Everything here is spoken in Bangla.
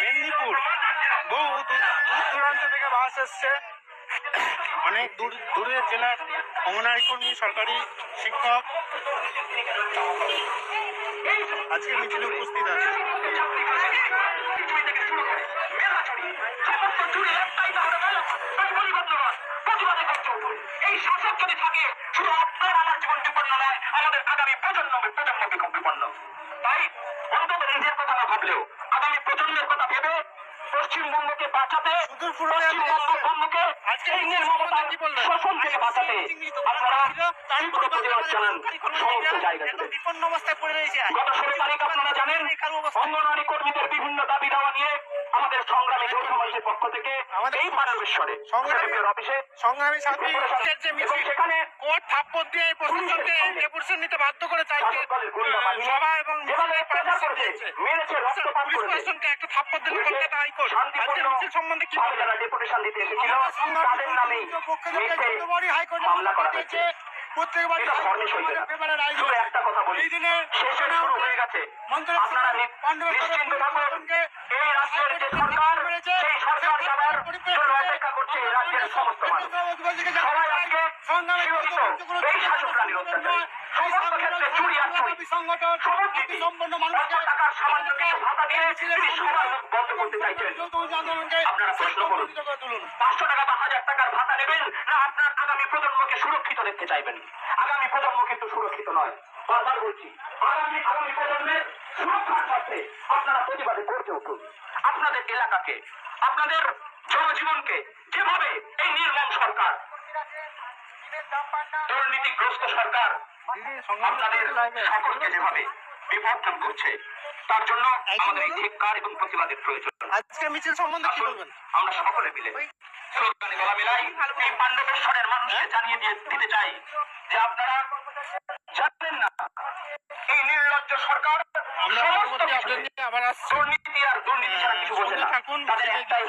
মেদিনীপুর বহু দূর দূর দূরান্ত থেকে বাস এসছে। অনেক দূর, দূরের জেলার অঙ্গনারী কর্মী সরকারি শিক্ষক আজকে মিছিলে উপস্থিত আছে। আমাদের আগামী প্রজন্ম প্রজন্ম বিপন্ন তাই অন্তত নিজের কথা না ভাবলেও আগামী প্রজন্মের কথা ভেবে পশ্চিমবঙ্গকে বাঁচাতে। পশ্চিমবঙ্গকে এই বললেন? শোষণ থেকে বাঁচাতে আপনারা তীব্র প্রতিবাদ জানান সমস্ত জায়গা একদম থেকে বিপন্ন অবস্থায় পড়ে রয়েছে গত ষোলো তারিখ আপনারা জানেন অঙ্গনওয়াড়ি কর্মীদের বিভিন্ন দাবি দাওয়া নিয়ে আমাদের সংগ্রামী যৌথ মঞ্চের পক্ষ থেকে এই পারমেশ্বরে অফিসে সংগ্রামী ছাত্রী যে এবং মিছিল সেখানে থাপ্পড় দিয়ে এই প্রশাসনকে ডেপুটেশন নিতে বাধ্য করে চাইছে সভা এবং মিছিলের অত্যাচার দিয়েছে। পুলিশ প্রশাসনকে একটা থাপ্পড় দিল কলকাতা হাইকোর্ট আজকে মিছিল সম্বন্ধে কি যারা ডেপুটেশন দিতে এসেছিল তাদের নামেই পক্ষ থেকে যতবারই হাইকোর্টে মামলা করা হয়েছে প্রত্যেকবারই। পেপারে রায় শুধু একটা কথা বলি এই দিনে শেষে শুরু হয়ে গেছে আপনারা নিশ্চিন্ত থাকুন এই রাজ্যের যে সরকার সেই সরকার যাবার জন্য অপেক্ষা করছে রাজ্যের সমস্ত মানুষ সবাই আজকে শিরোহিত এই শাসক রানীর অত্যাচারে সমস্ত ক্ষেত্রে চুরি আর চুরি। সমুদ্রীতি অল্প টাকার সামান্য কিছু ভাতা দিয়ে তিনি সবার মুখ বন্ধ করতে চাইছেন। আপনারা প্রশ্ন করুন। পাঁচশো টাকা বা হাজার টাকার ভাতা নেবেন না আপনার আগামী প্রজন্মকে সুরক্ষিত দেখতে চাইবেন। আগামী প্রজন্ম কিন্তু সুরক্ষিত নয়। বারবার বলছি আগামী আগামী প্রজন্মের সুরক্ষার স্বার্থে আপনারা প্রতিবাদে করতে উঠুন। আপনাদের এলাকাকে আপনাদের জনজীবনকে যেভাবে দুর্নীতিগ্রস্ত সরকার আপনাদের সকলকে যেভাবে বিপর্জন করছে তার জন্য আমাদের এই ধিক্কার এবং প্রতিবাদের প্রয়োজন। আজকে মিছিল সম্বন্ধে কি বলবেন? আমরা সকলে মিলে স্লোগানে গলা মিলাই এই পাণ্ডবেশ্বরের মানুষকে জানিয়ে দিয়ে দিতে চাই যে আপনারা জানেন না এই নির্লজ্জ সরকার সমস্ত দুর্নীতি আর দুর্নীতি ছাড়া কিছু বোঝে না। তাদের একটাই